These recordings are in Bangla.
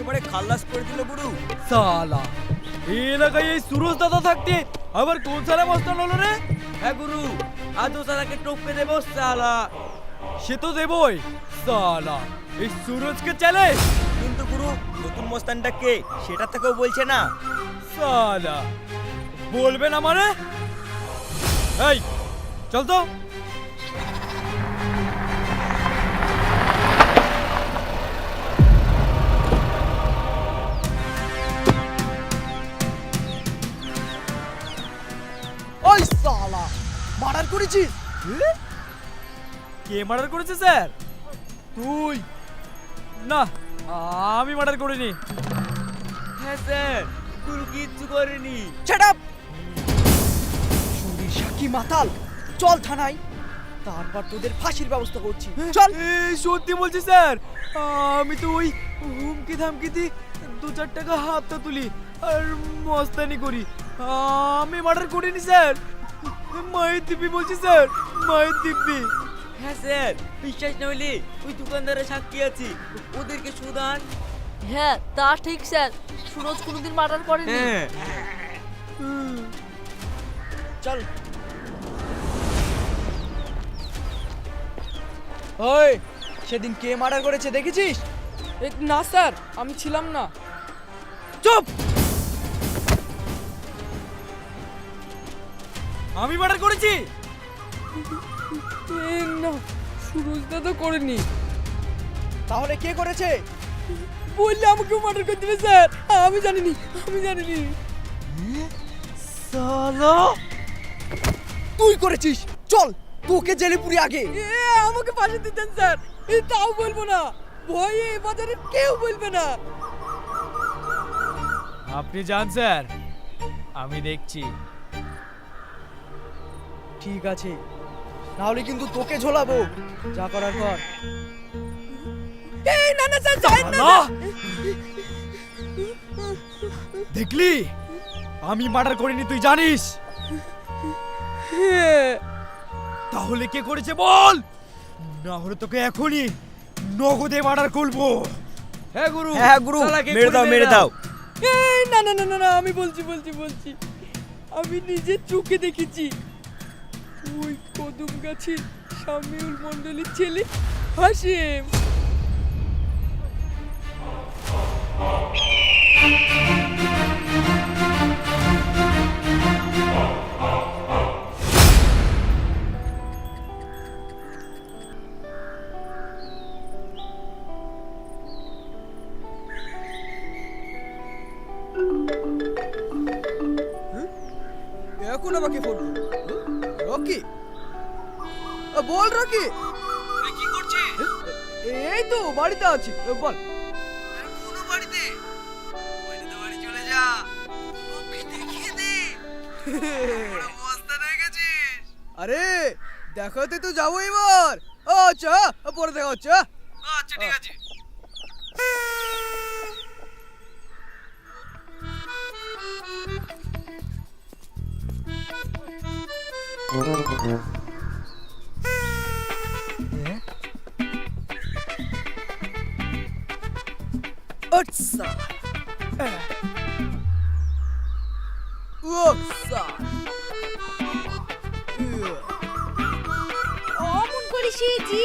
একেবারে খাল্লাস করে দিল গুরু। সালা এই এলাকায় এই সুরজ দাদা থাকতে আবার কোন সালে মস্তান হলো রে? হ্যাঁ গুরু আজ ও সালাকে টপকে দেবো সালা। সে তো দেবই সালা এই সুরজকে চলে। কিন্তু গুরু নতুন মস্তানটা কে? সেটা তো কেউ বলছে না। সালা বলবে না মানে? এই চল তো। করেছিস? কে মার্ডার করেছে স্যার? তুই। না আমি মার্ডার করিনি। হ্যাঁ স্যার গুরু কিচ্ছু করেনি। ছেট আপ সাকি মাতাল। চল থানায়। তারপর তোদের ফাঁসির ব্যবস্থা করছি। চল। সত্যি বলছি স্যার আমি তো ওই হুমকি ধামকিতে দু চার টাকা হাতটা তুলি আর মস্তানি করি। আমি মার্ডার করিনি স্যার। মায়ের দিব্যি বলছি স্যার। মায়ের দিব্যি। হ্যাঁ স্যার। বিশ্বাস না হলে ওই দোকানদারের সাক্ষী আছে। ওদেরকে সুদান। হ্যাঁ তা ঠিক স্যার। সুরজ কোনোদিন মার্ডার করেনি। হ্যাঁ। চল। ওই সেদিন কে মার্ডার করেছে দেখেছিস? না স্যার আমি ছিলাম না। চুপ! আমি মার্ডার করেছি? এ, না সুরজ দাদা করেনি। তাহলে কে করেছে? বললে আমাকেও মার্ডার করে দেবে স্যার। আমি জানিনি আমি জানিনি। সালা! তুই করেছিস চল তোকে জেলে পুরি আগে। এ আমাকে পাশে দিতেন স্যার। এ তাও বলব না। ভয়ে এ বাজারে কেউ বলবে না। আপনি যান স্যার। আমি দেখছি। ঠিক আছে। নাহলে কিন্তু তোকে ঝোলাবো। যা করার কর। এই না না স্যার যাই না! দেখলি? আমি মার্ডার করিনি তুই জানিস? হ্যাঁ, তাহলে কে করেছে বল? না হলে তোকে এখনই নগদে মার্ডার করব। হ্যাঁ গুরু। হ্যাঁ গুরু। মেরে দাও মেরে দাও। এই না না না না না আমি বলছি বলছি বলছি। আমি নিজে চোখে দেখেছি। ওই কদম গাছে সামিউল মণ্ডলের ছেলে হাসিম। বল। কোনো বাড়িতে? বাড়িতে বাড়ি চলে যা। ওকে দেখিয়ে দে। মস্তান হয়ে গেছিস। আরে দেখাতে তো যাব এবার। আচ্ছা পরে দেখা হচ্ছে আচ্ছা ঠিক আছে। আচ্ছা আচ্ছা অমন করে শিয়েছি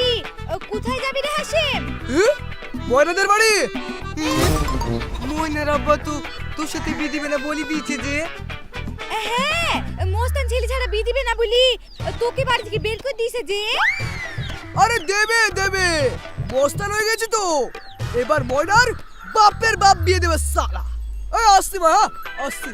কোথায় যাবি রে হাসেম? ময়নাদের বাড়ি? মইনার আব্বা তো তোর সাথে বিয়ে দিবে না বলি দিয়েছে যে। হ্যাঁ মোস্তান ছেলে ছাড়া বিয়ে দিবে না বলি। তোকে বাড়ি থেকে বের করে দিয়েছে যে। আরে দেবে দেবে। বস্তান হয়ে গেছি তো। এবার ময়নার বাপের বাপ বিয়ে দেবে সালা ওই আসছি মা হ্যাঁ? আসছি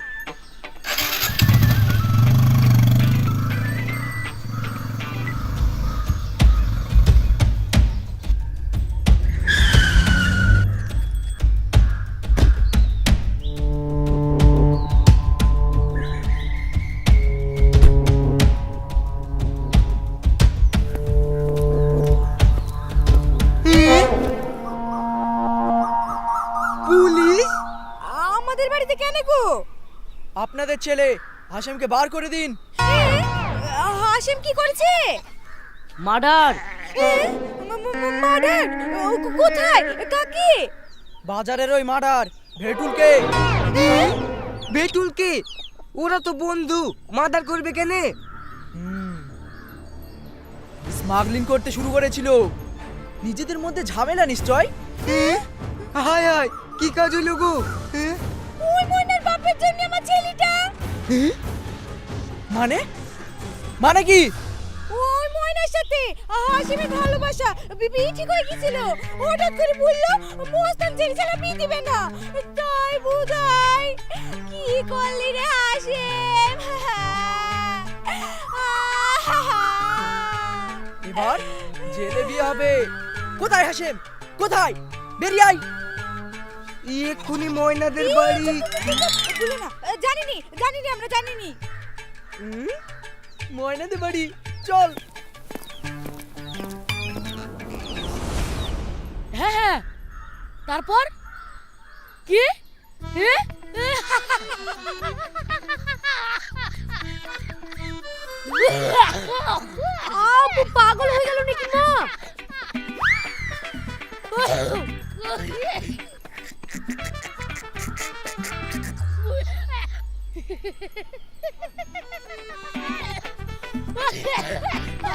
ছেলে হাসেমকে বার করে দিন। এ, হাসেম কি করেছে? মার্ডার। মার্ডার? কোথায়? কাকে? বাজারের ওই মার্ডার ভেটুলকে। বেটুলকে ওরা তো বন্ধু মাদার করবে কেনে? স্মাগলিং করতে শুরু করেছিল। নিজেদের মধ্যে ঝামেলা নিশ্চয়? হায় হায় কি কাজ হলো গো? হ্যাঁ? ওই ময়নার বাপের জন্য আমার ছেলেটা। মানে? মানে কি? ওই ময়নার সাথে। হাসিমের ভালোবাসা। বিবি ঠিক হয়ে গেছিল। হঠাৎ করে বলল মোস্তান ছেলে ছাড়া বিয়ে দিবে না। তাই বুঝাই কি করলি রে হাসিম? এবার জেলে বিয়ে হবে। কোথায় হাসেম? কোথায়? বেরিয়ে আয়। এক্ষুনি ময়নাদের বাড়ি। না। জানিনি জানিনি আমরা জানিনি। বাড়ি। চল। হ্যাঁ হ্যাঁ। তারপর? কি? পাগল হয়ে গেল নাকি মা?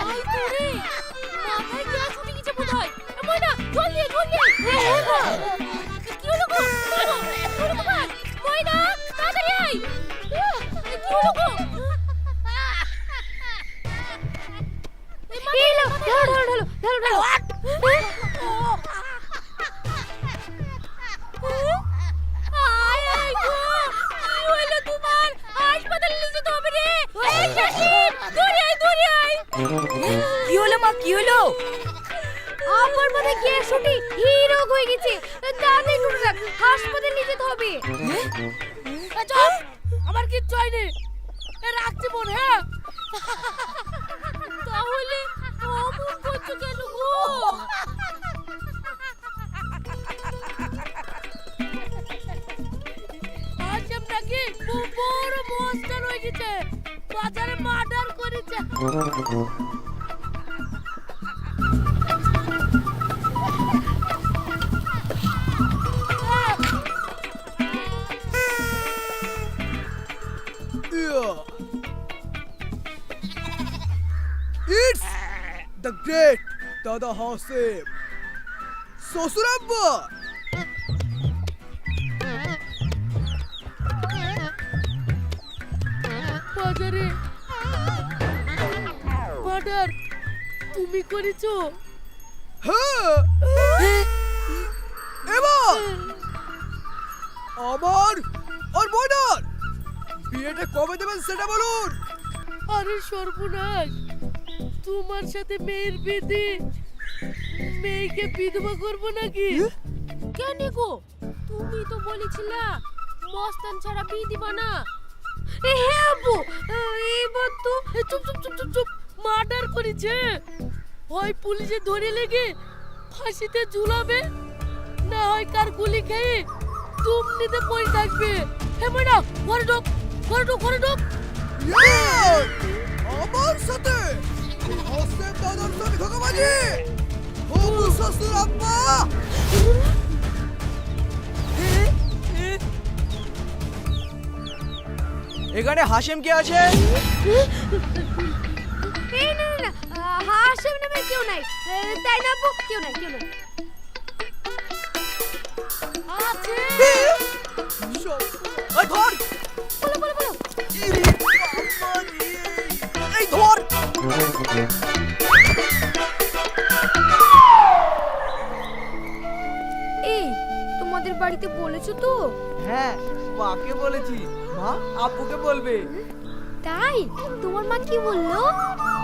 আই তোরে মাথায় গ্যাস উঠে গেছে বোধহয় ময়না জল দিয়ে জল দিয়ে কি হলো গো তোমার ময়না তাড়াতাড়ি আয় কি হলো গো এলো ঢালো ঢালো ঢালো ঢালো আয় করেছে ইটস দ্য গ্রেট দাদা হাসেম শ্বশুর বাজারে মার্ডার তুমি করেছ? এবার আমার আর ময়নার বিয়েটা কবে দেবেন সেটা বলুন। আরে সর্বনাশ তোমার সাথে মেয়ের দিয়ে মেয়েকে বিধবা করব নাকি? কেন গো? তুমি তো বলেছিলা মস্তান ছাড়া বিয়ে দিবা না। হ্যাঁ আব্বু করেছে হয় পুলিশে ধরে লেগে ফাঁসিতে ঝুলাবে? না হয় কার গুলি খেয়ে তুমনিতে পড়ে থাকবে? হে ময়না ঘরে ঢোক ঘরে ঢোক ঘরে ঢোক। আমার সাথে হাসেম দাদার সাথে ধোকাবাজি হবু শ্বশুর আব্বা। এখানে হাসেম কে আছে? না না। নাই। তাই না আব্বু কেউ নাই কেউ নাই। আছে। এই ধর। বলো বলো বলো। ইরে বাবা রে। এই ধর। এই তোমাদের বাড়িতে বলেছ তো? হ্যাঁ মাকে বলেছি। মা আপুকে বলবে। তাই? তোমার মা কি বলল?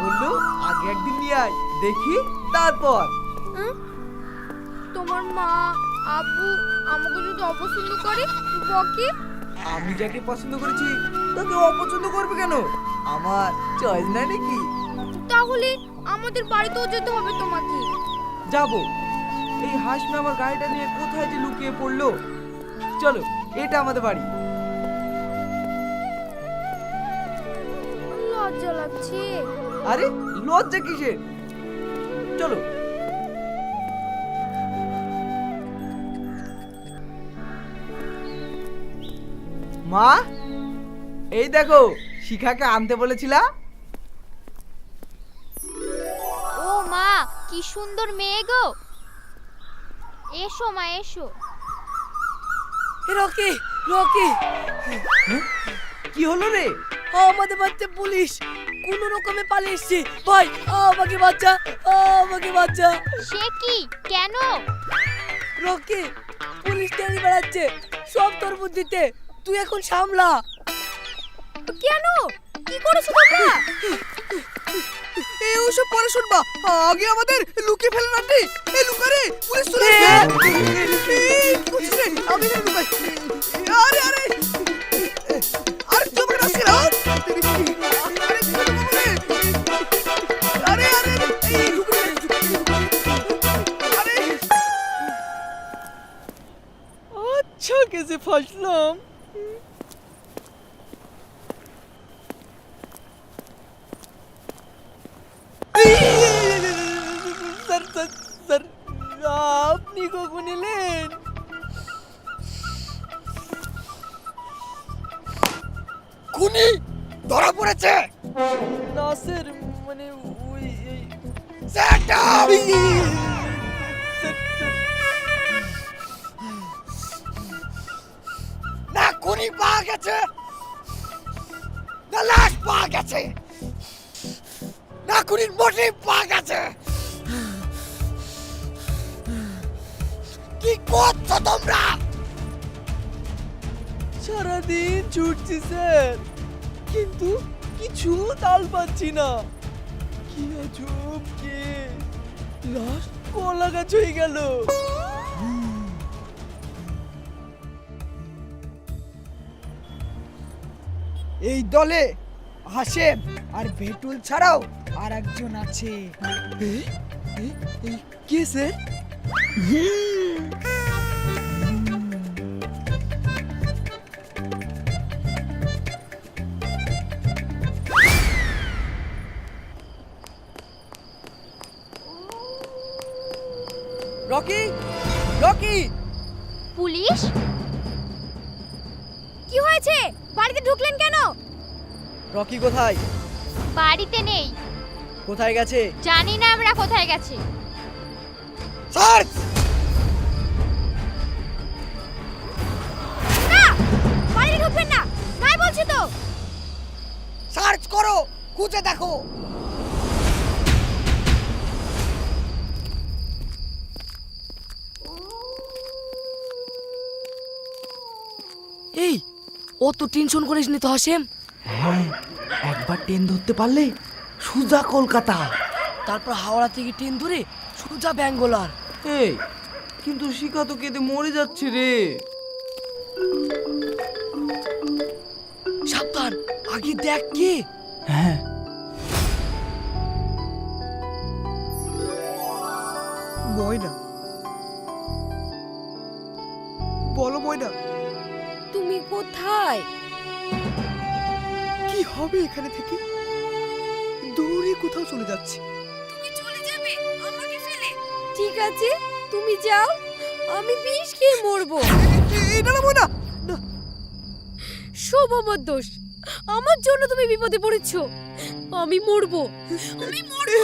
বলল আগে একদিন নিয়ে আয়। দেখি তারপর? তোমার মা আব্বু আমাকে যদি অপছন্দ করে বকে আমি যাকে পছন্দ করেছি তাকে অপছন্দ করবে কেন? আমার চয়েস নাই নাকি? তাহলে আমাদের বাড়িতেও যেতে হবে তোমাকে। যাব। এই হাসমি আমার গাড়িটা নিয়ে কোথায় যে লুকিয়ে পড়ল? চলো এটা আমাদের বাড়ি। লজ্জা লাগছে। আরে লজ্জা কিসের? চলো। মা এই দেখো শিখাকে আনতে বলেছিলা? ও মা কি সুন্দর মেয়ে গো। এসো মা এসো। Rocky Rocky. হ্যাঁ? কি হলো রে? আমাদের বাচ্চা পুলিশ। কোন রকমে পালিয়ে এসছে ভাই আমাকে বাচ্চা আমাকে বাচ্চা সে কি কেন রকি পুলিশ টেনে বেড়াচ্ছে সব তোর বুদ্ধিতে তুই এখন সামলা কেন কি করেছ তোমরা এই ওসব পরে শুনবা আগে আমাদের লুকিয়ে ফেলে রাখবি এই লুকারে পুলিশ চলে? আমি আরে আরে faşlam. করছ তোমরা? সারাদিন ছুটছি স্যার। কিন্তু কিছু তাল পাচ্ছি না। কি আজব কে লাশ কলা গাছ হয়ে গেল। এই দলে হাসেম আর ভেটুল ছাড়াও আর একজন আছে কে স্যার? রকি কোথায়? বাড়িতে নেই। কোথায় গেছে? জানি না আমরা কোথায় গেছে। সার্চ না বাড়িতে ঢুকবেন না। নাই বলছি তো। সার্চ করো খুঁজে দেখো। এই অত টেনশন করিস নি তো হাসেম? হ্যাঁ একবার ট্রেন ধরতে পারলে সুজা কলকাতা। তারপর হাওড়া থেকে ট্রেন ধরে সোজা ব্যাঙ্গোলার। এই কিন্তু শিখা তো কেঁদে মরে যাচ্ছে রে। সাবধান আগে দেখ কে। এখানে থেকে দৌড়ে কোথাও চলে যাচ্ছে। তুমি চলে যাবে? আমাকে ফেলে। ঠিক আছে তুমি যাও। আমি বিষ খেয়ে মরবো। এটা না ময়না না। সব আমার দোষ। আমার জন্য তুমি বিপদে পড়েছো। আমি মরবো। আমি মরবো।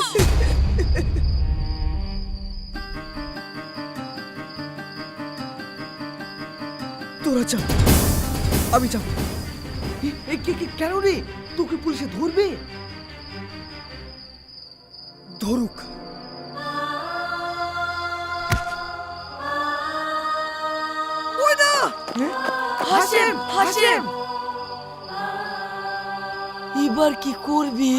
তোরা যা। আমি যাব। কেন রে? তোকে পুলিশে ধরবে? ধরুক। হাসেম! হাসেম! এবার কি করবি?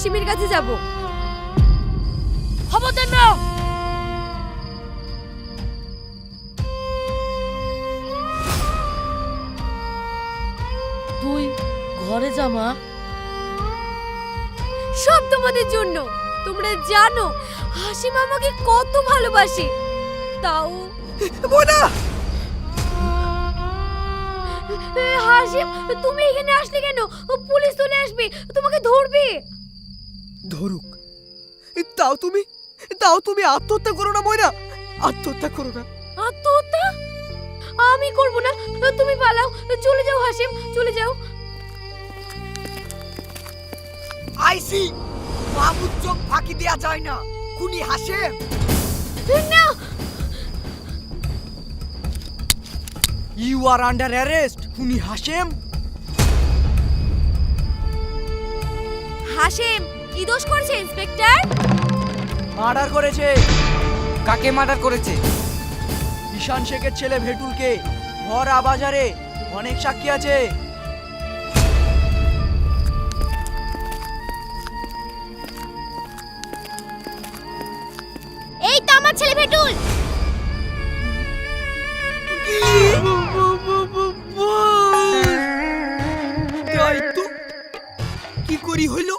হাসিমের কাছে যাব। খবরদার না তুই ঘরে যা মা। সব তোমাদের জন্য। তোমরা জানো হাসিম আমাকে কত ভালোবাসে। তাও এ, হাসিম তুমি এখানে আসলে কেন? পুলিশ চলে আসবে তোমাকে ধরবে। ধরুক। তাও তুমি তাও তুমি আত্মহত্যা করো না ময়না আত্মহত্যা করো না। আত্মহত্যা? আমি করব না। তুমি পালাও। চলে যাও হাসিম চলে যাও। আইসি মাহমুদ চোখ ফাঁকি দেয়া যায় না। খুনি হাসে না! ইউ আর আন্ডার অ্যারেস্ট খুনি হাসেম। হাসেম কি দোষ করছে ইন্সপেক্টর? মার্ডার করেছে। কাকে মার্ডার করেছে? ঈশান শেখের ছেলে ভেটুলকে। ভরা বাজারে অনেক সাক্ষী আছে। এই তো আমার ছেলে ভেটুল। তাই তো কি করি হইল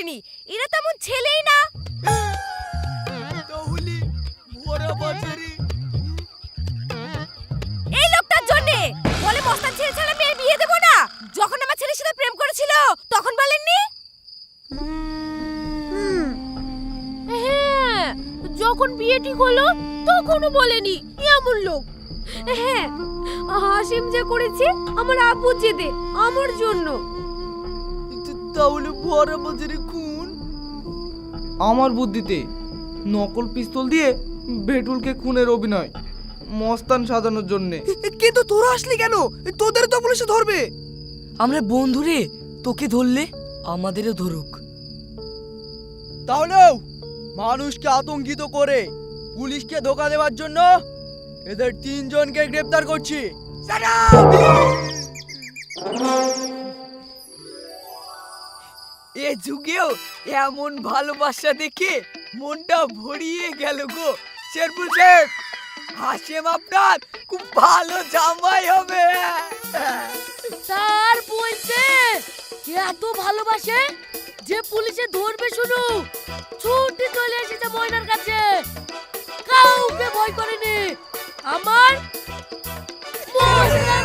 করেনি। এরা তেমন ছেলেই না। তাহলে ভরা বাজারে এই লোকটার জন্য। বলে মস্তান ছেলে ছাড়া মেয়ে বিয়ে দেবো না। যখন আমার ছেলের সাথে প্রেম করেছিল তখন বলেননি? হ্যাঁ যখন বিয়ে ঠিক হলো তখনও বলেনি। এমন লোক। হ্যাঁ হাসিম যে করেছে আমার আব্বু জেদে আমার জন্য। তাহলে ভরা বাজারে খুন? আমার বুদ্ধিতে নকল পিস্তল দিয়ে ভেটুলকে খুনের অভিনয় মস্তান সাজানোর জন্যে। কিন্তু তোরা আসলি কেন? তোদের তো পুলিশে ধরবে। আমরা বন্ধুরে তোকে ধরলে আমাদেরও ধরুক। তাহলেও মানুষকে আতঙ্কিত করে পুলিশকে ধোকা দেওয়ার জন্য এদের তিনজনকে গ্রেপ্তার করছি। এ যুগেও এমন ভালোবাসা দেখে মনটা ভরিয়ে গেল গো। শেরপুর শেখ হাসেম আপনার খুব ভালো জামাই হবে। তার বলছে এত ভালোবাসে যে পুলিশে ধরবে শুনু ছুটি চলে এসেছে ময়নার কাছে। কাউকে ভয় করেনি আমার মস্তান